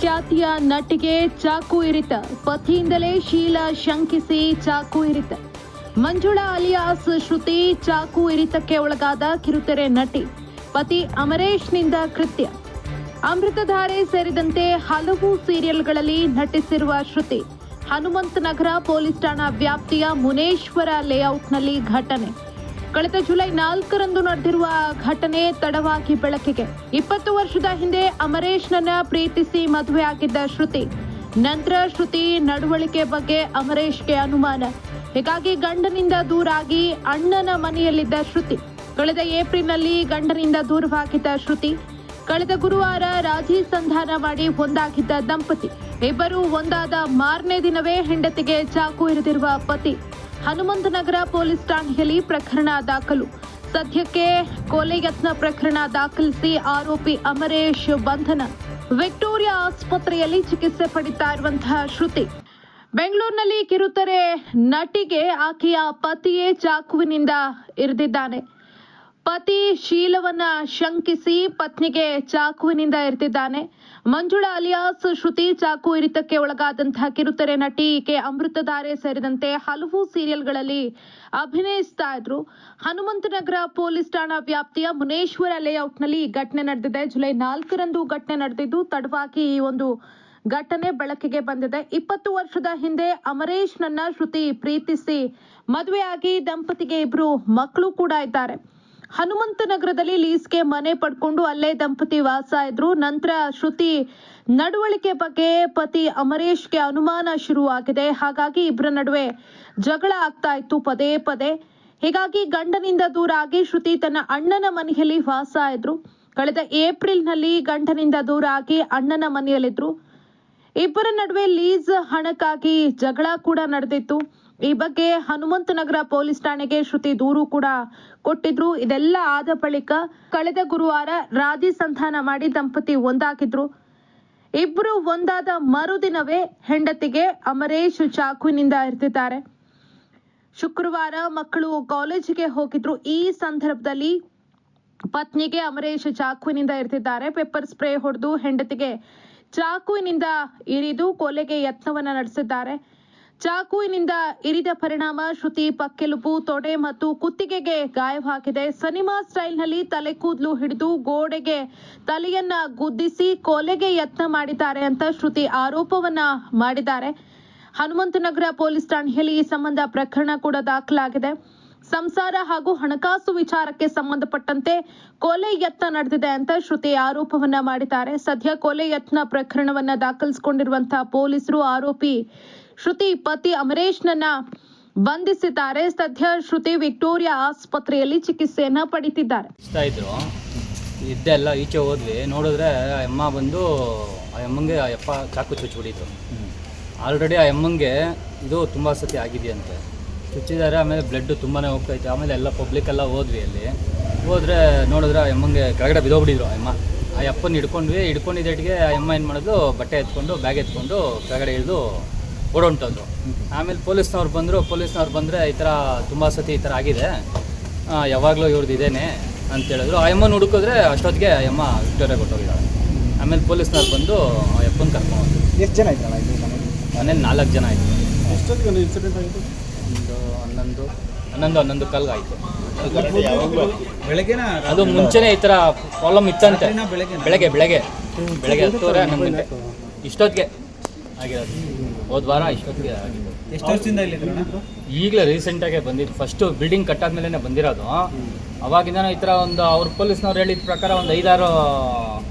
ಖ್ಯಾತಿಯ ನಟಿಗೆ ಚಾಕು ಇರಿತ. ಪತಿಯಿಂದಲೇ ಶೀಲಾ ಶಂಕಿಸಿ ಚಾಕು ಇರಿತ. ಮಂಜುಳಾ ಅಲಿಯಾಸ್ ಶ್ರುತಿ ಚಾಕು ಇರಿತಕ್ಕೆ ಒಳಗಾದ ಕಿರುತೆರೆ ನಟಿ. ಪತಿ ಅಮರೇಶ್ನಿಂದ ಕೃತ್ಯ. ಅಮೃತಧಾರೆ ಸೇರಿದಂತೆ ಹಲವು ಸೀರಿಯಲ್ಗಳಲ್ಲಿ ನಟಿಸಿರುವ ಶ್ರುತಿ. ಹನುಮಂತನಗರ ಪೊಲೀಸ್ ಠಾಣಾ ವ್ಯಾಪ್ತಿಯ ಮುನೇಶ್ವರ ಲೇಔಟ್ನಲ್ಲಿ ಘಟನೆ. ಕಳೆದ ಜುಲೈ ನಾಲ್ಕರಂದು ನಡೆದಿರುವ ಘಟನೆ ತಡವಾಗಿ ಬೆಳಕಿಗೆ. ಇಪ್ಪತ್ತು ವರ್ಷದ ಹಿಂದೆ ಅಮರೇಶ್ನನ್ನ ಪ್ರೀತಿಸಿ ಮದುವೆಯಾಗಿದ್ದ ಶ್ರುತಿ. ನಂತರ ಶ್ರುತಿ ನಡವಳಿಕೆ ಬಗ್ಗೆ ಅಮರೇಶ್ಗೆ ಅನುಮಾನ. ಹೀಗಾಗಿ ಗಂಡನಿಂದ ದೂರಾಗಿ ಅಣ್ಣನ ಮನೆಯಲ್ಲಿದ್ದ ಶ್ರುತಿ. ಕಳೆದ ಏಪ್ರಿಲ್ನಲ್ಲಿ ಗಂಡನಿಂದ ದೂರವಾಗಿದ್ದ ಶ್ರುತಿ. ಕಳೆದ ಗುರುವಾರ ರಾಜಿ ಸಂಧಾನ ಮಾಡಿ ಒಂದಾಗಿದ್ದ ದಂಪತಿ. ಇಬ್ಬರು ಒಂದಾದ ಮಾರನೇ ದಿನವೇ ಹೆಂಡತಿಗೆ ಚಾಕು ಇರಿದಿರುವ ಪತಿ. ಹನುಮಂತನಗರ ಪೊಲೀಸ್ ಠಾಣೆಯಲ್ಲಿ ಪ್ರಕರಣ ದಾಖಲು. ಸದ್ಯಕ್ಕೆ ಕೊಲೆ ಯತ್ನ ಪ್ರಕರಣ ದಾಖಲಿಸಿ ಆರೋಪಿ ಅಮರೇಶ್ ಬಂಧನ. ವಿಕ್ಟೋರಿಯಾ ಆಸ್ಪತ್ರೆಯಲ್ಲಿ ಚಿಕಿತ್ಸೆ ಪಡಿತಾ ಇರುವಂತಹ ಶ್ರುತಿ. ಬೆಂಗಳೂರಿನಲ್ಲಿ ಕಿರುತೆರೆ ನಟಿಗೆ ಆಕೆಯ ಪತಿಯೇ ಚಾಕುವಿನಿಂದ ಇರಿದಿದ್ದಾನೆ. ಪತಿ ಶೀಲವನ್ನ ಶಂಕಿಸಿ ಪತ್ನಿಗೆ ಚಾಕುವಿನಿಂದ ಇರ್ತಿದ್ದಾನೆ ಮಂಜುಳಾ ಅಲಿಯಾಸ್, ಶ್ರುತಿ ಚಾಕು ಇರಿತಕ್ಕೆ ಒಳಗಾದಂತಹ ಕಿರುತೆರೆ ನಟಿ ಈಕೆ ಅಮೃತಧಾರೆ ಸೇರಿದಂತೆ ಹಲವು ಸೀರಿಯಲ್ಗಳಲ್ಲಿ ಅಭಿನಯಿಸ್ತಾ ಇದ್ರು. ಹನುಮಂತನಗರ ಪೊಲೀಸ್ ಠಾಣಾ ವ್ಯಾಪ್ತಿಯ ಮುನೇಶ್ವರ ಲೇಔಟ್ನಲ್ಲಿ ಈ ಘಟನೆ ನಡೆದಿದೆ. ಜುಲೈ ನಾಲ್ಕರಂದು ಘಟನೆ ನಡೆದಿದ್ದು, ತಡವಾಗಿ ಈ ಒಂದು ಘಟನೆ ಬೆಳಕಿಗೆ ಬಂದಿದೆ. ಇಪ್ಪತ್ತು ವರ್ಷದ ಹಿಂದೆ ಅಮರೇಶ್ ನನ್ನ ಶ್ರುತಿ ಪ್ರೀತಿಸಿ ಮದುವೆಯಾಗಿ ದಂಪತಿಗೆ ಇಬ್ರು ಮಕ್ಕಳು ಕೂಡ ಇದ್ದಾರೆ. ಹನುಮಂತನಗರದಲ್ಲಿ ಲೀಸ್ಗೆ ಮನೆ ಪಡ್ಕೊಂಡು ಅಲ್ಲೇ ದಂಪತಿ ವಾಸ ಇದ್ರು ನಂತರ ಶ್ರುತಿ, ನಡವಳಿಕೆ ಬಗ್ಗೆ ಪತಿ ಅಮರೇಶ್ಗೆ ಅನುಮಾನ ಶುರುವಾಗಿದೆ. ಹಾಗಾಗಿ ಇಬ್ಬರ ನಡುವೆ ಜಗಳ ಆಗ್ತಾ ಇತ್ತು ಪದೇ ಪದೇ. ಹೀಗಾಗಿ ಗಂಡನಿಂದ ದೂರ ಆಗಿ ಶ್ರುತಿ ತನ್ನ ಅಣ್ಣನ ಮನೆಯಲ್ಲಿ ವಾಸ ಇದ್ರು ಕಳೆದ ಏಪ್ರಿಲ್ನಲ್ಲಿ ಗಂಡನಿಂದ ದೂರ ಆಗಿ ಅಣ್ಣನ ಮನೆಯಲ್ಲಿದ್ರು. ಇಬ್ಬರ ನಡುವೆ ಲೀಸ್ ಹಣಕ್ಕಾಗಿ ಜಗಳ ಕೂಡ ನಡೆದಿತ್ತು. ಈ ಬಗ್ಗೆ ಹನುಮಂತನಗರ ಪೊಲೀಸ್ ಠಾಣೆಗೆ ಶ್ರುತಿ ದೂರು ಕೂಡ ಕೊಟ್ಟಿದ್ರು. ಇದೆಲ್ಲ ಆದ ಬಳಿಕ ಕಳೆದ ಗುರುವಾರ ರಾಜಿ ಸಂಧಾನ ಮಾಡಿ ದಂಪತಿ ಒಂದಾಗಿದ್ರು. ಇಬ್ರು ಒಂದಾದ ಮರುದಿನವೇ ಹೆಂಡತಿಗೆ ಅಮರೇಶ್ ಚಾಕುವಿನಿಂದ ಇರ್ತಿದ್ದಾರೆ. ಶುಕ್ರವಾರ ಮಕ್ಕಳು ಕಾಲೇಜಿಗೆ ಹೋಗಿದ್ರು. ಈ ಸಂದರ್ಭದಲ್ಲಿ ಪತ್ನಿಗೆ ಅಮರೇಶ್ ಚಾಕುವಿನಿಂದ ಇರ್ತಿದ್ದಾರೆ. ಪೆಪ್ಪರ್ ಸ್ಪ್ರೇ ಹೊಡೆದು ಹೆಂಡತಿಗೆ ಚಾಕುವಿನಿಂದ ಇರಿದು ಕೊಲೆಗೆ ಯತ್ನವನ್ನ ನಡೆಸಿದ್ದಾರೆ. ಚಾಕುವಿನಿಂದ ಇರಿದ ಪರಿಣಾಮ ಶ್ರುತಿ ಪಕ್ಕೆಲುಬು, ತೊಡೆ ಮತ್ತು ಕುತ್ತಿಗೆಗೆ ಗಾಯವಾಗಿದೆ ಸಿನಿಮಾ ಸ್ಟೈಲ್ನಲ್ಲಿ ತಲೆ ಕೂದಲು ಹಿಡಿದು ಗೋಡೆಗೆ ತಲೆಯನ್ನ ಗುದ್ದಿಸಿ ಕೊಲೆಗೆ ಯತ್ನ ಮಾಡಿದ್ದಾರೆ ಅಂತ ಶ್ರುತಿ ಆರೋಪವನ್ನ ಮಾಡಿದ್ದಾರೆ. ಹನುಮಂತನಗರ ಪೊಲೀಸ್ ಠಾಣೆಯಲ್ಲಿ ಈ ಸಂಬಂಧ ಪ್ರಕರಣ ಕೂಡ ದಾಖಲಾಗಿದೆ. ಸಂಸಾರ ಹಾಗೂ ಹಣಕಾಸು ವಿಚಾರಕ್ಕೆ ಸಂಬಂಧಪಟ್ಟಂತೆ ಕೊಲೆ ಯತ್ನ ನಡೆದಿದೆ ಅಂತ ಶ್ರುತಿ ಆರೋಪವನ್ನ ಮಾಡಿದ್ದಾರೆ. ಸದ್ಯ ಕೊಲೆ ಯತ್ನ ಪ್ರಕರಣವನ್ನ ದಾಖಲಿಸಿಕೊಂಡಿರುವಂತಹ ಪೊಲೀಸರು ಆರೋಪಿ ಶ್ರುತಿ ಪತಿ ಅಮರೇಶ್ನನ್ನ ಬಂಧಿಸಿದ್ದಾರೆ. ಸದ್ಯ ಶ್ರುತಿ ವಿಕ್ಟೋರಿಯಾ ಆಸ್ಪತ್ರೆಯಲ್ಲಿ ಚಿಕಿತ್ಸೆಯನ್ನ ಪಡಿತಿದ್ದಾರೆ. ಇದ್ದೆಲ್ಲ ಈಚೆ ಹೋದ್ವಿ. ನೋಡಿದ್ರೆ ಆ ಅಮ್ಮ ಬಂದು ಆ ಅಮ್ಮಂಗೆ ಆ ಯಪ್ಪ ಚಾಕು ಚುಚ್ಚಿಬಿಟ್ಟಿತ್ತು. ಆಲ್ರೆಡಿ ಆ ಅಮ್ಮಂಗೆ ಇದು ತುಂಬ ಸತಿ ಆಗಿದೆಯಂತೆ. ಚುಚ್ಚಿದ್ದಾರೆ, ಆಮೇಲೆ ಬ್ಲಡ್ ತುಂಬಾ ಹೋಗ್ತೈತೆ. ಆಮೇಲೆ ಎಲ್ಲ ಪಬ್ಲಿಕ್ ಎಲ್ಲ ಹೋದ್ವಿ ಅಲ್ಲಿ. ಹೋದ್ರೆ ನೋಡಿದ್ರೆ ಆ ಅಮ್ಮಂಗೆ ಕೆಳಗಡೆ ಬಿದ್ದೋಗ್ಬಿಟ್ಟಿದ್ರು ಆ ಅಮ್ಮ ಆ ಅಪ್ಪನ ಹಿಡ್ಕೊಂಡ್ವಿ. ಹಿಡ್ಕೊಂಡಿದ್ದೆಟ್ಟಿಗೆ ಆ ಅಮ್ಮ ಏನು ಮಾಡೋದು ಬಟ್ಟೆ ಎತ್ಕೊಂಡು ಬ್ಯಾಗ್ ಎತ್ಕೊಂಡು ಕೆಳಗಡೆ ಇಳಿದು ಓಡೊಂಟೋದ್ರು ಆಮೇಲೆ ಪೊಲೀಸ್ನವ್ರು ಬಂದರು ಪೊಲೀಸ್ನವ್ರು ಬಂದರೆ ಈ ಥರ ತುಂಬ ಸತಿ ಈ ಥರ ಆಗಿದೆ. ಯಾವಾಗಲೂ ಇವ್ರದ್ದು ಇದೇನೆ ಅಂತ ಹೇಳಿದ್ರು. ಆ ಅಮ್ಮನ ಹುಡುಕಿದ್ರೆ ಅಷ್ಟೊತ್ತಿಗೆ ಆ ಅಮ್ಮ ವಿಕ್ಟೋರಿಯಾ ಕೊಟ್ಟೋಗಿದ್ದಾಳೆ. ಆಮೇಲೆ ಪೊಲೀಸ್ನವ್ರು ಬಂದು ಆ ಅಪ್ಪನ ಕರ್ಕೊಂಡು ಎಷ್ಟು ಜನ ಇದ್ದಾಳೆ ಮನೇಲಿ ನಾಲ್ಕು ಜನ ಆಯಿತು ಎಷ್ಟೊತ್ತಿಗೆ ಒಂದು ಇನ್ಸಿಡೆಂಟ್ ಆಯಿತು? ಒಂದು ಹನ್ನೊಂದು ಹನ್ನೊಂದು ಹನ್ನೊಂದು ಕಲ್ಗೆ ಆಯಿತು. ಬೆಳಗ್ಗೆ ಅದು ಮುಂಚೆನೇ ಈ ಥರ ಪ್ರಾಬ್ಲಮ್ ಇತ್ತಂತೆ? ಬೆಳಗ್ಗೆ ಬೆಳಗ್ಗೆ. ಬೆಳಗ್ಗೆ ಹತ್ತುವರೆ ಹನ್ನೊಂದು ಗಂಟೆ. ಇಷ್ಟೊತ್ತಿಗೆ ಆಗಿರೋದು. ಹೋದ ವಾರ ಇಷ್ಟೊತ್ತಿಗೆ ಆಗಿದ್ದು ಎಷ್ಟು ವರ್ಷದಿಂದ ಇಲ್ಲಿ ಈಗಲೇ ರೀಸೆಂಟಾಗೆ ಬಂದಿದ್ದು. ಫಸ್ಟು ಬಿಲ್ಡಿಂಗ್ ಕಟ್ಟಾದ್ಮೇಲೆ ಬಂದಿರೋದು. ಅವಾಗಿಂದ ಈ ಥರ ಒಂದು ಅವ್ರ ಪೊಲೀಸ್ನವ್ರು ಹೇಳಿದ ಪ್ರಕಾರ ಒಂದು ಐದಾರು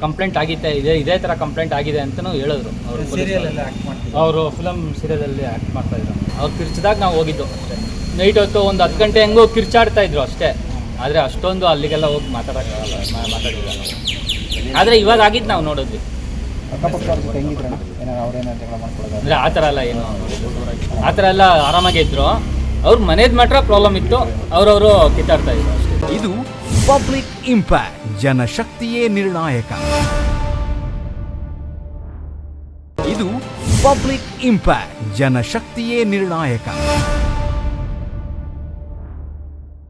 ಕಂಪ್ಲೇಂಟ್ ಆಗಿತ್ತೆ. ಇದೇ ಇದೇ ಥರ ಕಂಪ್ಲೇಂಟ್ ಆಗಿದೆ ಅಂತಲೂ ಹೇಳಿದ್ರು ಅವರು ಸೀರಿಯಲ್ ಅಲ್ಲಿ ಆಕ್ಟ್ ಮಾಡ್ತೀವಿ ಅವರು ಫಿಲಮ್ ಸೀರಿಯಲಲ್ಲಿ ಆ್ಯಕ್ಟ್ ಮಾಡ್ತಾ ಇದ್ರು. ಅವ್ರು ಕಿರ್ಚಿದಾಗ ನಾವು ಹೋಗಿದ್ದು ಅಷ್ಟೇ. ನೈಟ್ ಹೊತ್ತು ಒಂದು ಹತ್ತು ಗಂಟೆ ಹೆಂಗೋ ಕಿರ್ಚಾಡ್ತಾ ಇದ್ರು ಅಷ್ಟೇ. ಆದರೆ ಅಷ್ಟೊಂದು ಅಲ್ಲಿಗೆಲ್ಲ ಹೋಗಿ ಮಾತಾಡೋಕ್ಕಾಗಲ್ಲ ಮಾತಾಡಿಲ್ಲ ಆದರೆ ಇವಾಗ ಆಗಿದ್ದು ನಾವು ನೋಡಿದ್ವಿ. ಅಕ್ಕಪಕ್ಕ ಅವ್ರ ಜೊತೆ ಹೆಂಗಿದ್ರಣ ಏನಾರು ಅವ್ರೇನಾರು ಜಗಳ ಮಾಡ್ಕೊಳ್ಳೋದು ಅಂದರೆ ಆ ಥರ ಎಲ್ಲ ಏನು ಆ ಥರ ಎಲ್ಲ ಆರಾಮಾಗೆ ಇದ್ರು. ಅವ್ರ ಮನೇದು ಮಾತ್ರ ಪ್ರಾಬ್ಲಮ್ ಇತ್ತು. ಅವ್ರವರು ಕಿತ್ತಾಡ್ತಾ ಇದ್ರು ಅಷ್ಟೇ. ಇದು ಪಬ್ಲಿಕ್ ಇಂಪ್ಯಾಕ್ಟ್ ಜನಶಕ್ತಿಯೇ ನಿರ್ಣಾಯಕ. ಇದು ಪಬ್ಲಿಕ್ ಇಂಪ್ಯಾಕ್ಟ್ ಜನಶಕ್ತಿಯೇ ನಿರ್ಣಾಯಕ.